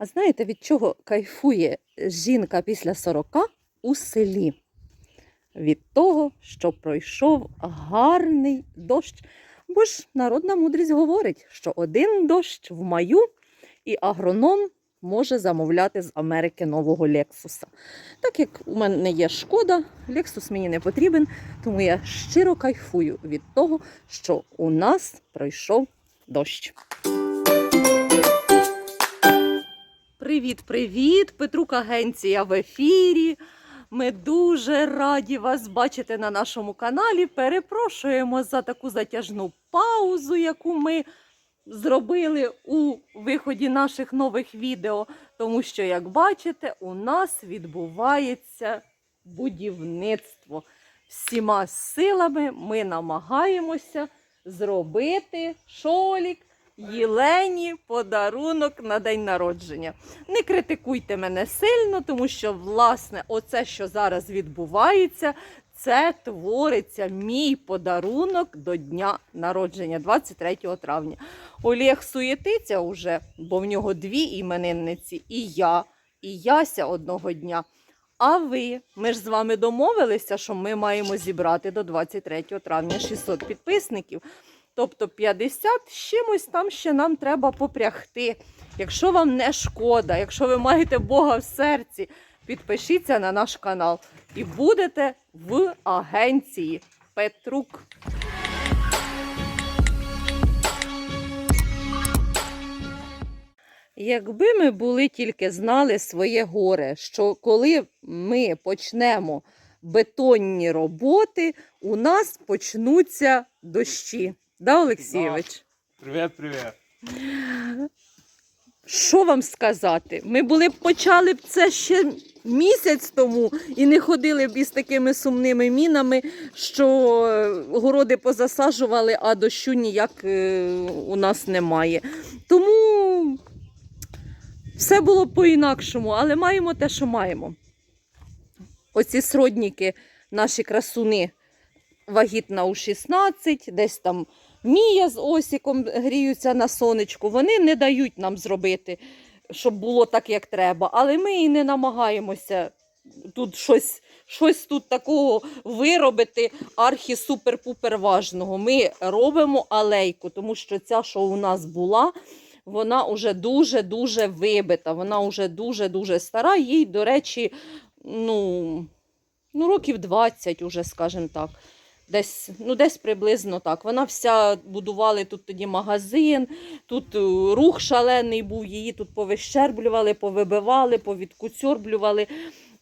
А знаєте, від чого кайфує жінка після 40 у селі? Від того, що пройшов гарний дощ. Бо ж народна мудрість говорить, що один дощ в маю, і агроном може замовляти з Америки нового Лексуса. Так як у мене є шкода, Лексус мені не потрібен, тому я щиро кайфую від того, що у нас пройшов дощ. Привіт, привіт! Петрук Агенція в ефірі. Ми дуже раді вас бачити на нашому каналі. Перепрошуємо за таку затяжну паузу, яку ми зробили у виході наших нових відео. Тому що, як бачите, у нас відбувається будівництво. Всіма силами ми намагаємося зробити шолік Єлені подарунок на день народження. Не критикуйте мене сильно, тому що, власне, оце, що зараз відбувається, це твориться мій подарунок до дня народження, 23 травня. Олег суєтиться уже, бо в нього дві іменинниці, і я, і Яся одного дня. А ви, ми ж з вами домовилися, що ми маємо зібрати до 23 травня 600 підписників. Тобто 50 з чимось там ще нам треба попрягти. Якщо вам не шкода, якщо ви маєте Бога в серці, підпишіться на наш канал і будете в агенції Петрук. Якби ми були тільки знали своє горе, що коли ми почнемо бетонні роботи, у нас почнуться дощі. Да, Олексійович? Привіт, привіт. Що вам сказати? Ми були б почали б це ще місяць тому і не ходили б із такими сумними мінами, що е, городи позасаджували, а дощу ніяк е, у нас немає. Тому все було б по-інакшому, але маємо те, що маємо. Оці сродніки, наші красуни, вагітна у 16, десь там Мія з Осіком гріються на сонечку. Вони не дають нам зробити, щоб було так, як треба. Але ми і не намагаємося тут щось, щось тут такого виробити архі-супер-пупер важного. Ми робимо алейку, тому що ця, що у нас була, вона вже дуже-дуже вибита. Вона вже дуже-дуже стара. Їй, до речі, ну, ну років 20, уже, скажімо так. Десь, ну, десь приблизно так. Вона вся будували тут тоді магазин, тут е, рух шалений був, її тут повищерблювали, повибивали, повідкуцьорблювали.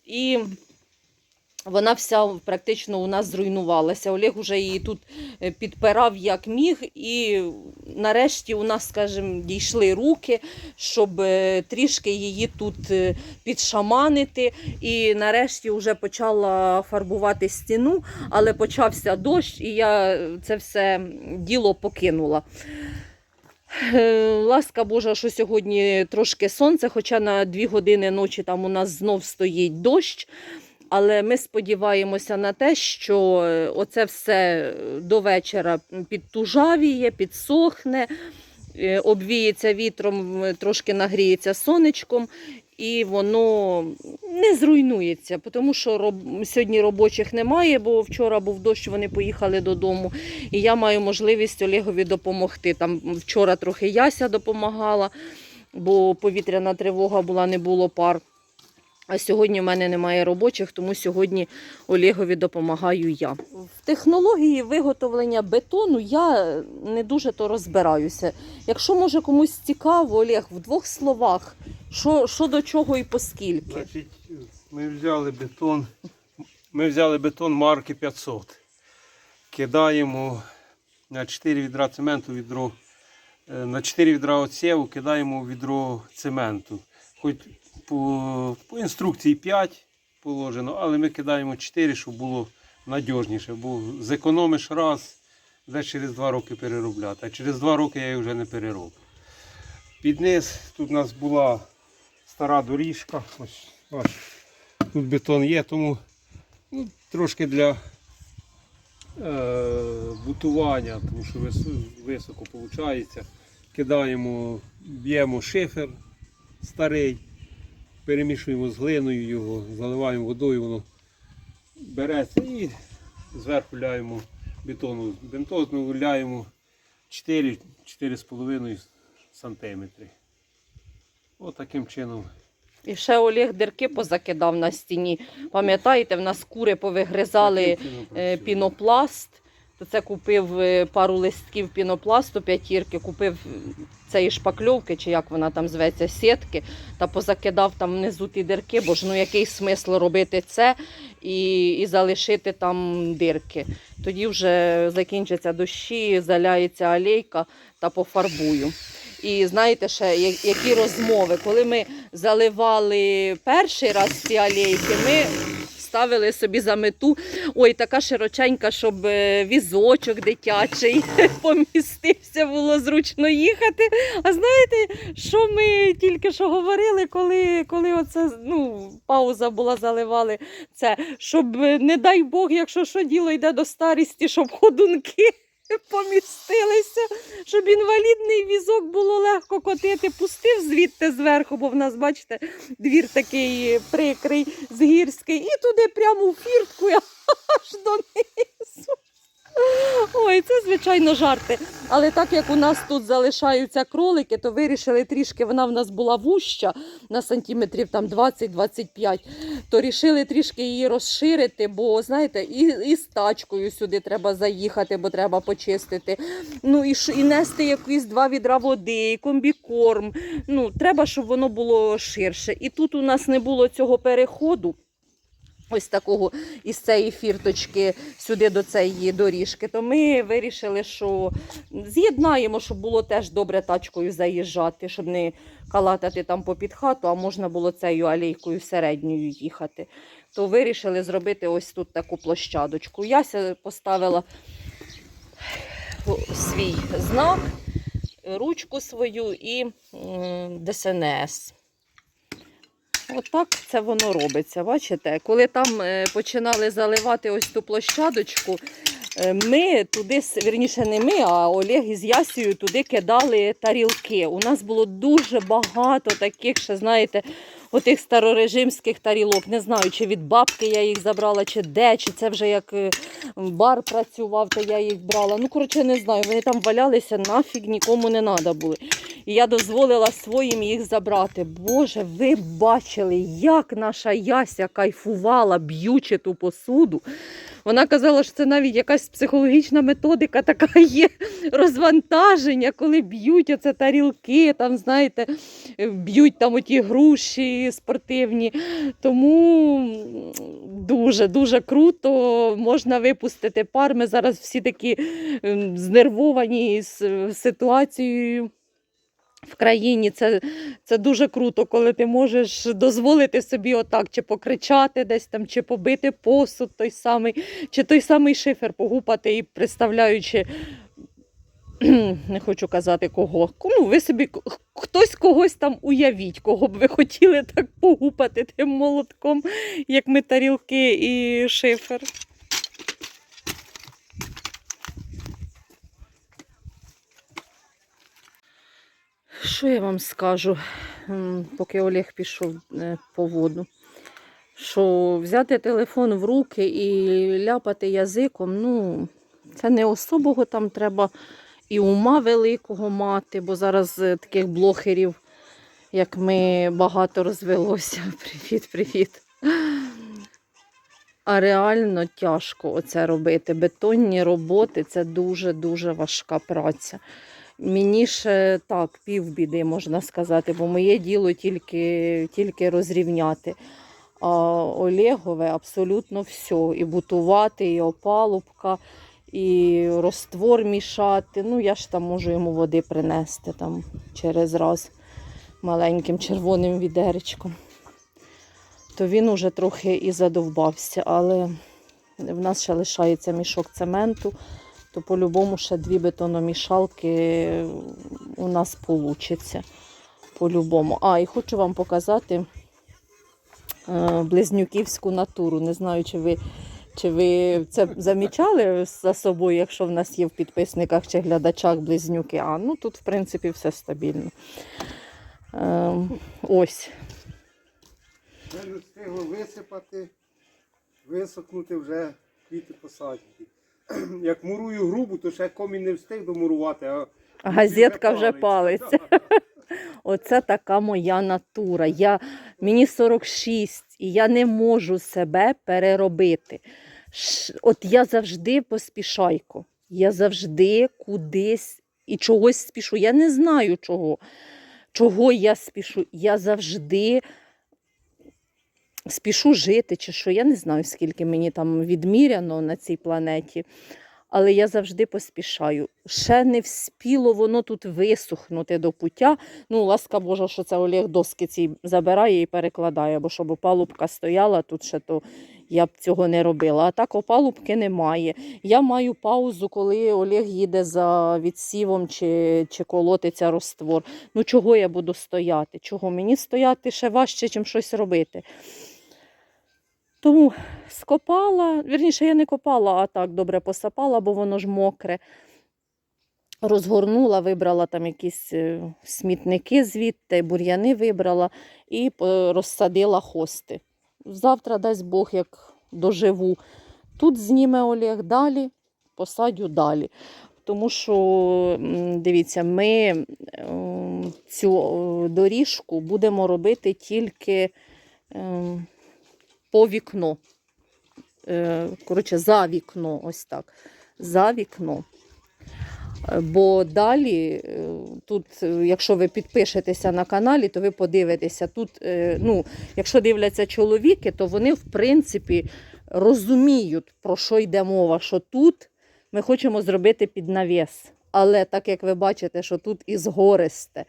І вона вся практично у нас зруйнувалася. Олег уже її тут е, підпирав як міг, і нарешті у нас, скажімо, дійшли руки, щоб е, трішки її тут е, підшаманити. І нарешті вже почала фарбувати стіну, але почався дощ, і я це все діло покинула. Ласка Божа, що сьогодні трошки сонце, хоча на дві години ночі там у нас знов стоїть дощ. Але ми сподіваємося на те, що е, оце все до вечора підтужавіє, підсохне, е, обвіється вітром, е, трошки нагріється сонечком, і воно не зруйнується, тому що роб- сьогодні робочих немає, бо вчора був дощ, вони поїхали додому. І я маю можливість Олегові допомогти. Там вчора трохи Яся допомагала, бо повітряна тривога була, не було пар. А сьогодні в мене немає робочих, тому сьогодні Олегові допомагаю я. В технології виготовлення бетону я не дуже то розбираюся. Якщо може комусь цікаво, Олег, в двох словах, що, що до чого і поскільки. Значить, ми взяли бетон. Ми взяли бетон марки 500. Кидаємо на 4 відра цементу відро. е, На 4 відра оцєву кидаємо відро цементу. Хоч по, по інструкції 5 положено, але ми кидаємо 4, щоб було надіжніше. Бо зекономиш раз, вже через 2 роки переробляти. А через 2 роки я її вже не перероблю. Під низ тут у нас була стара доріжка. Ось, ось. Тут бетон є, тому ну, трошки для е, бутування, тому що високо виходить. Кидаємо, б'ємо шифер старий, перемішуємо з глиною його, заливаємо водою, воно береться і зверху ляємо бетону. Бетону ляємо 4-4,5 сантиметри. Ось таким чином. І ще Олег дирки позакидав на стіні. Пам'ятаєте, в нас кури повигризали е, пінопласт. То це купив е, пару листків пінопласту п'ятірки, купив цієї шпакльовки, чи як вона там зветься, сітки, та позакидав там внизу ті дирки, бо ж ну який смисл робити це і, і залишити там дирки. Тоді вже закінчаться дощі, заляється алейка та пофарбую. І знаєте ще, які розмови, коли ми заливали перший раз ці алейки, ми ставили собі за мету, ой, така широченька, щоб е, візочок дитячий помістився, було зручно їхати. А знаєте, що ми тільки що говорили, коли, коли оце, ну, пауза була, заливали це, щоб, е, не дай Бог, якщо що діло йде до старості, щоб ходунки помістилися, щоб інвалідний візок було легко котити, пустив звідти зверху, бо в нас, бачите, двір такий прикрий, згірський, і туди прямо у фіртку аж донизу. Ой, це звичайно жарти. Але так як у нас тут залишаються кролики, то вирішили трішки, вона в нас була вуща на сантиметрів там 20-25, то рішили трішки її розширити, бо знаєте, і, і з тачкою сюди треба заїхати, бо треба почистити. Ну і, і нести якісь два відра води, комбікорм. Ну, треба, щоб воно було ширше. І тут у нас не було цього переходу. Ось такого із цієї фірточки сюди до цієї доріжки, то ми вирішили, що з'єднаємо, щоб було теж добре тачкою заїжджати, щоб не калатати там попід хату, а можна було цією алейкою середньою їхати. То вирішили зробити ось тут таку площадочку. Яся поставила свій знак, ручку свою і ДСНС. Отак це воно робиться. Бачите, коли там е, починали заливати ось ту площадочку, е, ми туди, вірніше, не ми, а Олег із Ясією туди кидали тарілки. У нас було дуже багато таких, що знаєте, отих старорежимських тарілок. Не знаю, чи від бабки я їх забрала, чи де, чи це вже як е, бар працював, то я їх брала. Ну, коротше, не знаю. Вони там валялися, нафіг нікому не треба були. І я дозволила своїм їх забрати. Боже, ви бачили, як наша Яся кайфувала, б'ючи ту посуду. Вона казала, що це навіть якась психологічна методика така є розвантаження, коли б'ють оце тарілки, там, знаєте, б'ють там оті груші спортивні. Тому дуже, дуже круто можна випустити пар. Ми зараз всі такі ем, знервовані з е, ситуацією. В країні це, це дуже круто, коли ти можеш дозволити собі отак, чи покричати десь там, чи побити посуд той самий, чи той самий шифер погупати і представляючи, не хочу казати кого. Ну, ви собі хтось когось там уявіть, кого б ви хотіли так погупати тим молотком, як ми тарілки і шифер. Що я вам скажу, поки Олег пішов е, по воду? Що взяти телефон в руки і ляпати язиком, ну, це не особого там треба і ума великого мати, бо зараз е, таких блогерів, як ми, багато розвелося. Привіт, привіт. А реально тяжко оце робити. Бетонні роботи це дуже-дуже важка праця. Мені ще так, півбіди, можна сказати, бо моє діло тільки, тільки розрівняти. А Олегове абсолютно все. І бутувати, і опалубка, і роствор мішати. Ну, я ж там можу йому води принести там через раз маленьким червоним відеречком. То він уже трохи і задовбався, але в нас ще лишається мішок цементу то по-любому ще дві бетономішалки у нас вийде. По-любому. А, і хочу вам показати е, близнюківську натуру. Не знаю, чи ви, чи ви це замічали за собою, якщо в нас є в підписниках чи глядачах близнюки. А ну тут, в принципі, все стабільно. Ем, ось. Встигло висипати, висохнути вже квіти посаджені. Як мурую грубу, то ще комінь не встиг домурувати, а А газетка вже палиться. Оце така моя натура. Я, мені 46, і я не можу себе переробити. От я завжди поспішайко. Я завжди кудись і чогось спішу. Я не знаю чого. Чого я спішу. Я завжди спішу жити, чи що. Я не знаю, скільки мені там відміряно на цій планеті. Але я завжди поспішаю. Ще не вспіло воно тут висохнути до пуття. Ну, ласка Божа, що це Олег доски ці забирає і перекладає, бо щоб опалубка стояла тут ще, то я б цього не робила. А так опалубки немає. Я маю паузу, коли Олег їде за відсівом чи, чи колотиться роствор. Ну чого я буду стояти? Чого? Мені стояти ще важче, ніж щось робити. Тому скопала, вірніше, я не копала, а так добре посапала, бо воно ж мокре. Розгорнула, вибрала там якісь е, смітники звідти, бур'яни вибрала і е, розсадила хости. Завтра, дасть Бог, як доживу. Тут зніме Олег далі, посадю далі. Тому що, дивіться, ми цю е, доріжку будемо робити тільки ем, по вікно. Е, Коротше, за вікно, ось так. За вікно. Е, Бо далі, е, тут, якщо ви підпишетеся на каналі, то ви подивитеся. Тут, ну, якщо дивляться чоловіки, то вони, в принципі, розуміють, про що йде мова, що тут ми хочемо зробити під навіс. Але так як ви бачите, що тут і згористе,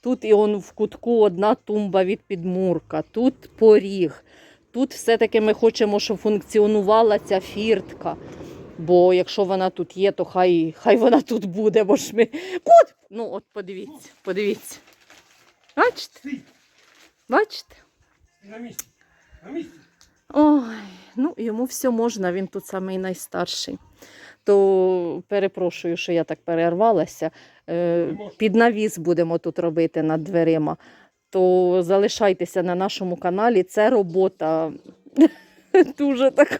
тут і он в кутку одна тумба від підмурка, тут поріг. Тут все-таки ми хочемо, щоб функціонувала ця фіртка. Бо якщо вона тут є, то хай, хай вона тут буде, бо ж ми. Кот! Ну, от подивіться, подивіться. Бачите? Бачите? на місці. На місці. Ой, ну йому все можна, він тут самий найстарший. То перепрошую, що я так перервалася. Е, Під навіс будемо тут робити над дверима. То залишайтеся на нашому каналі. Це робота дуже така.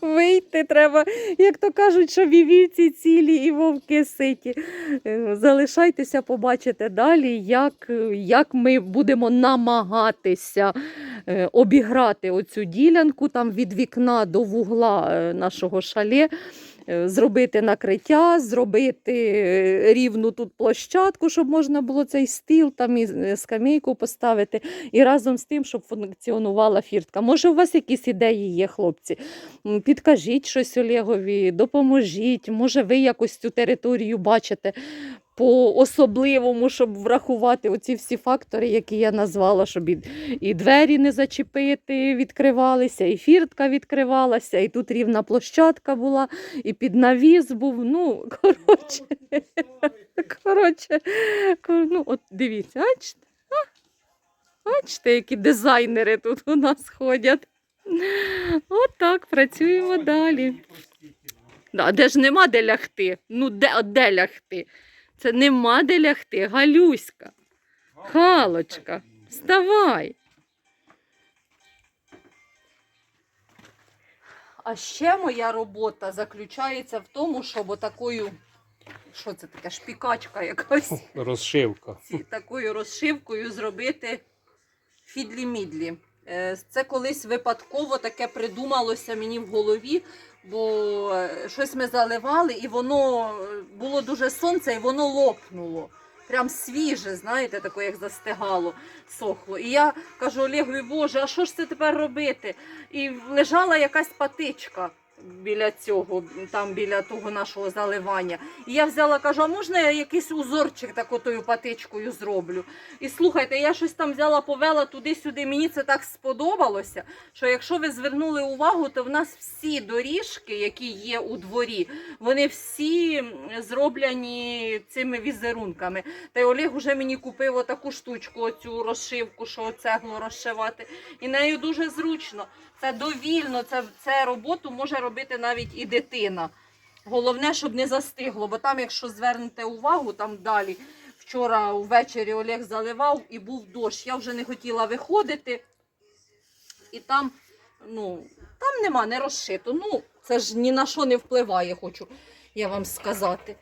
Вийти треба, як то кажуть, що вівівці цілі і вовки ситі. Е, Залишайтеся, побачите далі, як, як ми будемо намагатися е, обіграти оцю ділянку там від вікна до вугла е, нашого шале, зробити накриття, зробити е, рівну тут площадку, щоб можна було цей стіл там і е, скамейку поставити, і разом з тим, щоб функціонувала фіртка. Може, у вас якісь ідеї є, хлопці? Підкажіть щось Олегові, допоможіть. Може, ви якось цю територію бачите по особливому, щоб врахувати оці всі фактори, які я назвала, щоб і, і двері не зачепити, відкривалися, і фіртка відкривалася, і тут рівна площадка була, і під навіс був. Ну, коротше, коротше, кор- ну, от дивіться, бачите? Бачите, які дизайнери тут у нас ходять. От так, працюємо далі. Да, де ж нема де лягти? Ну, де, де лягти? Це нема де лягти. Галюська, Халочка, вставай. А ще моя робота заключається в тому, щоб отакою, що це таке, шпікачка якась, Розшивка. такою розшивкою зробити фідлі-мідлі. Е, Це колись випадково таке придумалося мені в голові, бо е, щось ми заливали, і воно е, було дуже сонце, і воно лопнуло. Прям свіже, знаєте, таке, як застигало, сохло. І я кажу Олегові, Боже, а що ж це тепер робити? І лежала якась патичка біля цього, там біля того нашого заливання. І я взяла, кажу, а можна я якийсь узорчик такою патичкою зроблю? І слухайте, я щось там взяла, повела туди-сюди. Мені це так сподобалося, що якщо ви звернули увагу, то в нас всі доріжки, які є у дворі, вони всі зроблені цими візерунками. Та й Олег уже мені купив отаку штучку, оцю розшивку, що цеглу розшивати. І нею дуже зручно. Це довільно, це, це роботу може робити навіть і дитина. Головне, щоб не застигло, бо там, якщо звернете увагу, там далі Вчора ввечері Олег заливав і був дощ. Я вже не хотіла виходити. І там, ну, там нема, не розшито. Ну, це ж ні на що не впливає, хочу я вам сказати.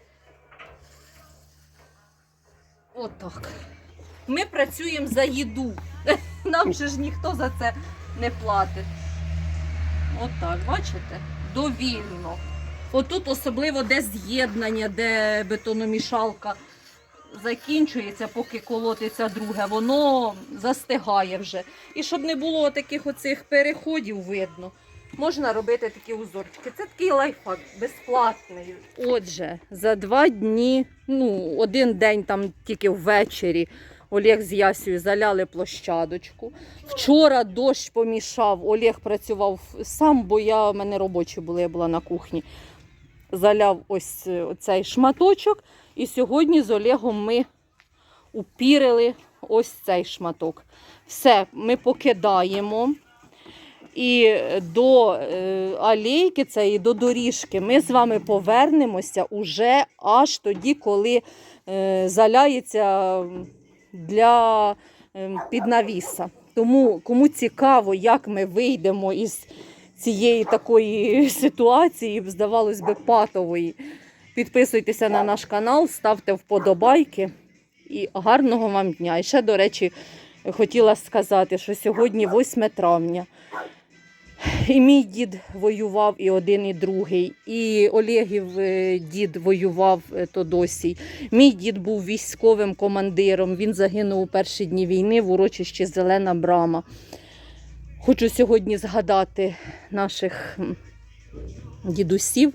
Отак. Ми працюємо за їду. Нам же ж ніхто за це не платить. Отак, бачите? Довільно. Отут особливо де з'єднання, де бетономішалка закінчується, поки колотиться друге, воно застигає вже. І щоб не було таких оцих переходів видно, можна робити такі узорчики. Це такий лайфхак, безплатний. Отже, за два дні, ну, один день там тільки ввечері. Олег з Ясею заляли площадочку. Вчора дощ помішав. Олег працював сам, бо я в мене робочі були, я була на кухні. Заляв ось е, цей шматочок. І сьогодні з Олегом ми упірили ось цей шматок. Все, ми покидаємо. І до е, алейки цієї, до доріжки ми з вами повернемося уже аж тоді, коли е, заляється для е, піднавіса. Тому кому цікаво, як ми вийдемо із цієї такої ситуації, здавалось би, патової. Підписуйтеся на наш канал, ставте вподобайки і гарного вам дня. І ще, до речі, хотіла сказати, що сьогодні 8 травня. І мій дід воював, і один, і другий. І Олегів е, дід воював е, Тодосій. Мій дід був військовим командиром. Він загинув у перші дні війни в урочищі Зелена Брама. Хочу сьогодні згадати наших дідусів,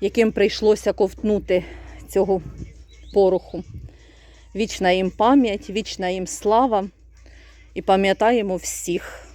яким прийшлося ковтнути цього пороху. Вічна їм пам'ять, вічна їм слава. І пам'ятаємо всіх